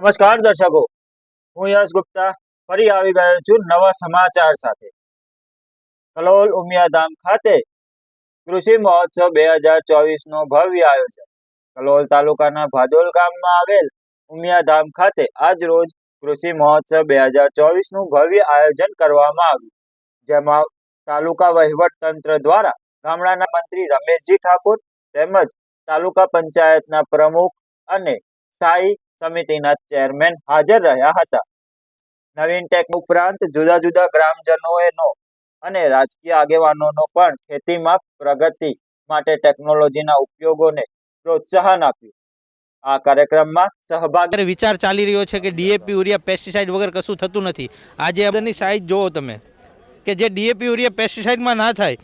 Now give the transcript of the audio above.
નમસ્કાર દર્શકો, હું યશ ગુપ્તા ફરી આવી ગયો છું નવા સમાચાર સાથે. કલોલ ઉમિયાધામ ખાતે કૃષિ મહોત્સવ બે હજાર ચોવીસ નો ભવ્ય આયોજન. કલોલ તાલુકાના ભાદોલ ગામમાં આવેલ ઉમિયાધામ ખાતે આજ રોજ કૃષિ મહોત્સવ બે હજાર ચોવીસનું ભવ્ય આયોજન કરવામાં આવ્યું. જેમાં તાલુકા વહીવટ તંત્ર દ્વારા ગામડાના મંત્રી રમેશજી ઠાકોર તેમજ તાલુકા પંચાયતના પ્રમુખ અને સ્થાયી સમિતિના ચેરમેન હાજર રહ્યા હતા. નવીન ટેક ઉપરાંત જુદા જુદા ગ્રામજનોનો અને રાજકીય આગેવાનોનો પણ ખેતીમાં પ્રગતિ માટે ટેકનોલોજીના ઉપયોગોને પ્રોત્સાહન આપ્યું. આ કાર્યક્રમમાં સહભાગી વિચાર ચાલી રહ્યો છે કે ડીએપી યુરિયા પેસ્ટિસાઇડ વગર કશું થતું નથી. આજે બધાની સાઈઝ જુઓ તમે. કે જે ડીએપી યુરિયા પેસ્ટિસાઇડમાં ના થાય